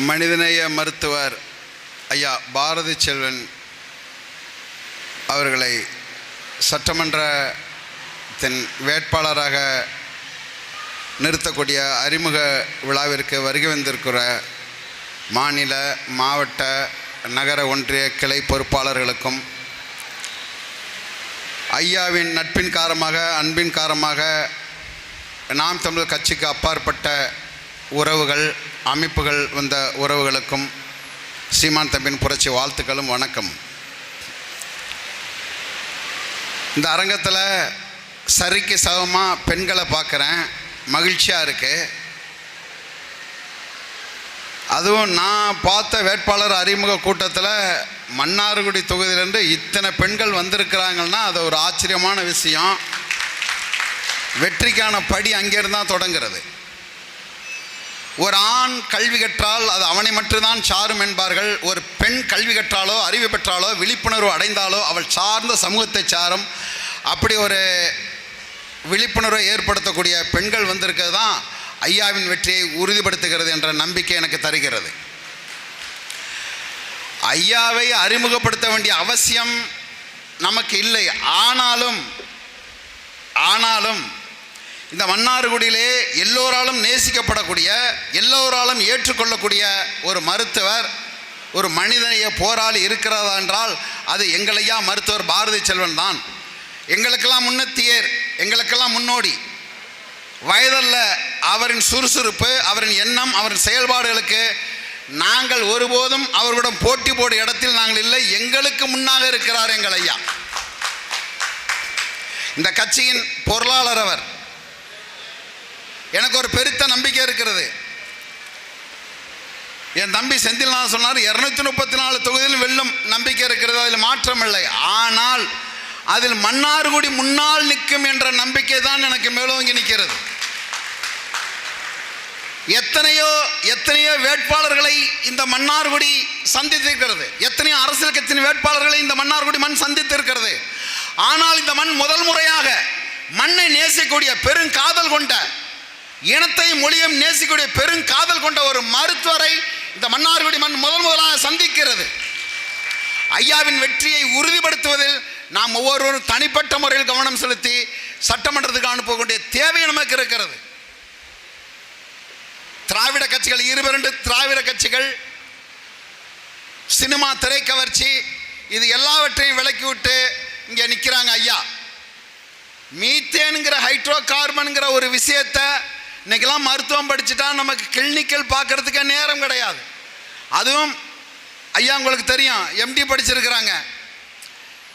மனிதநேய மருத்துவர் ஐயா பாரதி செல்வன் அவர்களை சட்டமன்றத்தின் வேட்பாளராக நிறுத்தக்கூடிய அறிமுக விழாவிற்கு வருகை வந்திருக்கிற மாநில மாவட்ட நகர ஒன்றிய கிளை பொறுப்பாளர்களுக்கும் ஐயாவின் நட்பின் காரமாக அன்பின் காரமாக நாம் தமிழர் கட்சிக்கு அப்பாற்பட்ட உறவுகள் அமைப்புகள் வந்த உறவுகளுக்கும் சீமான் தம்பின் புரட்சி வாழ்த்துக்களும் வணக்கம். இந்த அரங்கத்தில் சரிக்கு சமமாக பெண்களை பார்க்குறேன் மகிழ்ச்சியாக இருக்குது அதுவும் நான் பார்த்த வேட்பாளர் அறிமுக கூட்டத்தில் மன்னார்குடி தொகுதியிலேருந்து இத்தனை பெண்கள் வந்திருக்கிறாங்கன்னா அது ஒரு ஆச்சரியமான விஷயம். வெற்றிக்கான படி அங்கேருந்து தான் தொடங்குறது. ஒரு ஆண் கல்வி கற்றால் அது அவனை மட்டும்தான் சாரும் என்பார்கள். ஒரு பெண் கல்வி கற்றாலோ அறிவு பெற்றாலோ விழிப்புணர்வு அடைந்தாலோ அவள் சார்ந்த சமூகத்தை சாரும். அப்படி ஒரு விழிப்புணர்வை ஏற்படுத்தக்கூடிய பெண்கள் வந்திருக்கிறது தான் ஐயாவின் வெற்றியை உறுதிப்படுத்துகிறது என்ற நம்பிக்கை எனக்கு தருகிறது. ஐயாவை அறிமுகப்படுத்த வேண்டிய அவசியம் நமக்கு இல்லை. ஆனாலும் ஆனாலும் இந்த மன்னார்குடியிலே எல்லோராலும் நேசிக்கப்படக்கூடிய எல்லோராலும் ஏற்றுக்கொள்ளக்கூடிய ஒரு மருத்துவர் ஒரு மனிதனைய போராளி இருக்கிறதா என்றால் அது எங்களையா மருத்துவர் பாரதி செல்வன் தான். எங்களுக்கெல்லாம் முன்னத்தியர் எங்களுக்கெல்லாம் முன்னோடி. வயதல்ல அவரின் சுறுசுறுப்பு அவரின் எண்ணம் அவரின் செயல்பாடுகளுக்கு நாங்கள் ஒருபோதும் அவர்களுடன் போட்டி போடும் இடத்தில் நாங்கள் இல்லை எங்களுக்கு முன்னாக இருக்கிறார் எங்கள் ஐயா. இந்த கட்சியின் பொருளாளர் அவர் எனக்கு ஒரு பெருத்த நம்பிக்கை இருக்கிறது. என் தம்பி செந்தில்நாதன் சொன்னார் இரநூத்தி முப்பத்தி நாலு தொகுதியில் வெல்லும் நம்பிக்கை இருக்கிறது? அதில் மாற்றம் இல்லை. ஆனால் அதில் மன்னார்குடி முன்னால் நிற்கும் என்ற நம்பிக்கை தான் எனக்கு மேலோங்கி நிற்கிறது. எத்தனையோ எத்தனையோ வேட்பாளர்களை இந்த மன்னார்குடி சந்தித்திருக்கிறது. எத்தனையோ அரசியல் கட்சியின் வேட்பாளர்களை இந்த மன்னார்குடி மண் சந்தித்திருக்கிறது. ஆனால் இந்த மண் முதல் முறையாக மண்ணை நேசிக்கக்கூடிய பெருங்காதல் கொண்ட இனத்தை மொழியும் நேசிக்கக்கூடிய பெருங்காதல் கொண்ட ஒரு மருத்துவரை இந்த மன்னார்குடி மண் முதல் முதலாக சந்திக்கிறது. ஐயாவின் வெற்றியை உறுதிப்படுத்துவதில் நாம் ஒவ்வொருவரும் தனிப்பட்ட முறையில் கவனம் செலுத்தி சட்டமன்றத்துக்கு அனுப்பக்கூடிய தேவை நமக்கு இருக்கிறது. திராவிட கட்சிகள் இருபெரண்டு திராவிட கட்சிகள் சினிமா திரைக்கவர்ச்சி இது எல்லாவற்றையும் விலக்கி விட்டு இங்கே நிற்கிறாங்க ஐயா. மீத்தேனுங்கிற ஹைட்ரோ கார்பனுங்கிற ஒரு விஷயத்தை இன்னைக்கெல்லாம் மருத்துவம் படிச்சுட்டா நமக்கு கிளினிக்கல் பார்க்கறதுக்கே நேரம் கிடையாது. அதுவும் ஐயா உங்களுக்கு தெரியும் எம்டி படிச்சிருக்கிறாங்க.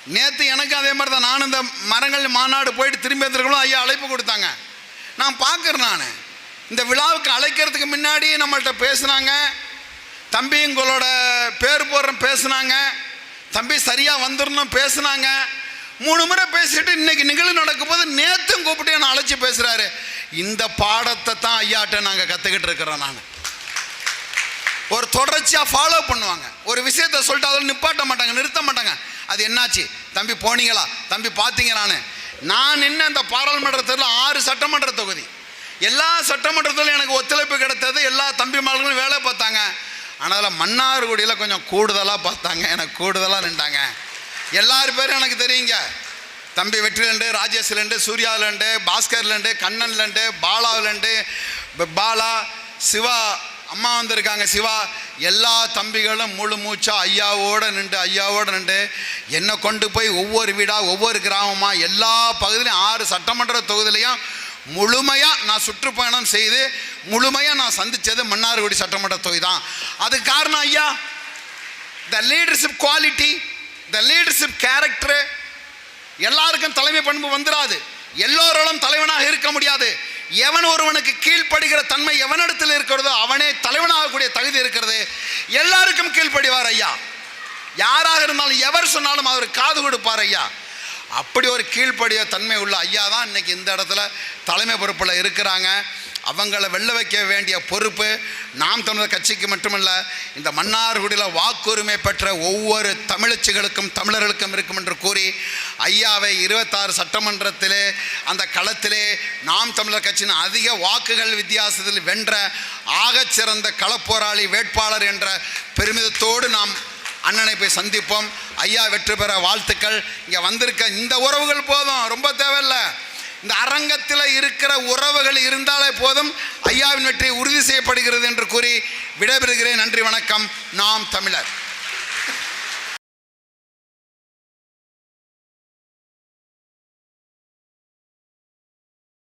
நேற்று எனக்கு அதே மாதிரி தான் நானும் இந்த மரங்கள் மாநாடு போயிட்டு திரும்பி வந்திருக்கணும் ஐயா அழைப்பு கொடுத்தாங்க. நான் பார்க்குறேன் நான். இந்த விழாவுக்கு அழைக்கிறதுக்கு முன்னாடி நம்மள்கிட்ட பேசுனாங்க. தம்பி உங்களோட பேர் போடுறோம் பேசுனாங்க. தம்பி சரியாக வந்துடணும் பேசுனாங்க. மூணு முறை பேசிட்டு இன்னைக்கு நிகழ்வு நடக்கும்போது நேற்றும் கூப்பிட்டு என்னை அழைச்சி பேசுகிறாரு இந்த பாடத்தை தான் ஐயாட்ட நாங்கள் கற்றுக்கிட்டு இருக்கிறோம் நான் ஒரு தொடர்ச்சியாக ஃபாலோ பண்ணுவாங்க. ஒரு விஷயத்த சொல்லிட்டு அதில் நிப்பாட்ட மாட்டாங்க நிறுத்த மாட்டாங்க. அது என்னாச்சு? தம்பி போனீங்களா? தம்பி பார்த்தீங்க நான் என்ன இந்த பாராளுமன்றத்தில் ஆறு சட்டமன்ற தொகுதி. எல்லா சட்டமன்றத்திலும் எனக்கு ஒத்துழைப்பு கிடைத்தது. எல்லா தம்பிமார்களும் வேலை பார்த்தாங்க. ஆனால் அதில் மன்னார்குடியில் கொஞ்சம் கூடுதலாக பார்த்தாங்க. எனக்கு கூடுதலாக நின்றாங்க. எல்லார் பேரும் எனக்கு தெரியுங்க. தம்பி வெற்றிலண்டு ராஜேஷ்லண்டு சூர்யாவிலண்டு பாஸ்கர்லண்டு கண்ணன்லண்டு பாலாவிலண்டு பாலா சிவா அம்மா வந்திருக்காங்க சிவா. எல்லா தம்பிகளும் முழு மூச்சா ஐயாவோட நின்று ஐயாவோட நின்று என்னை கொண்டு போய் ஒவ்வொரு வீடாக ஒவ்வொரு கிராமமாக எல்லா பகுதியிலையும் ஆறு சட்டமன்ற தொகுதியிலையும் முழுமையாக நான் சுற்றுப்பயணம் செய்து முழுமையாக நான் சந்தித்தது மன்னார்குடி சட்டமன்ற தொகுதி தான். அதுக்கு காரணம் ஐயா the leadership quality the leadership character எல்லாருக்கும் தலைமை பண்பு வந்துடாது எல்லோராலும் தலைவனாக இருக்க முடியாது. எவன் ஒருவனுக்கு கீழ்ப்படுகிற தன்மை எவனிடத்தில் இருக்கிறதோ அவனே தலைவனாகக்கூடிய தகுதி இருக்கிறது. எல்லாருக்கும் கீழ்ப்படிவார் ஐயா. யாராக இருந்தாலும் எவர் சொன்னாலும் அவர் காது கொடுப்பார் ஐயா. அப்படி ஒரு கீழ்ப்படிய தன்மை உள்ள ஐயா தான் இன்னைக்கு இந்த இடத்துல தலைமை பொறுப்பில் இருக்கிறாங்க. அவங்கள வெல்ல வைக்க வேண்டிய பொறுப்பு நாம் தமிழர் கட்சிக்கு மட்டுமல்ல இந்த மன்னார்குடியில் வாக்குரிமை பெற்ற ஒவ்வொரு தமிழச்சிகளுக்கும் தமிழர்களுக்கும் இருக்கும் என்று கூறி ஐயாவை இருபத்தாறு சட்டமன்றத்திலே அந்த களத்திலே நாம் தமிழர் கட்சியின் அதிக வாக்குகள் வித்தியாசத்தில் வென்ற ஆகச்சிறந்த களப்போராளி வேட்பாளர் என்ற பெருமிதத்தோடு நாம் அண்ணனை போய் சந்திப்போம். ஐயா வெற்றி பெற வாழ்த்துக்கள். இங்கே வந்திருக்க இந்த உறவுகள் போதும் ரொம்ப தேவையில்லை. இந்த அரங்கத்தில் இருக்கிற உறவுகள் இருந்தாலே போதும் ஐயாவின் வெற்றி உறுதி செய்யப்படுகிறது என்று கூறி விடைபெறுகிறேன். நன்றி வணக்கம். நாம் தமிழர்.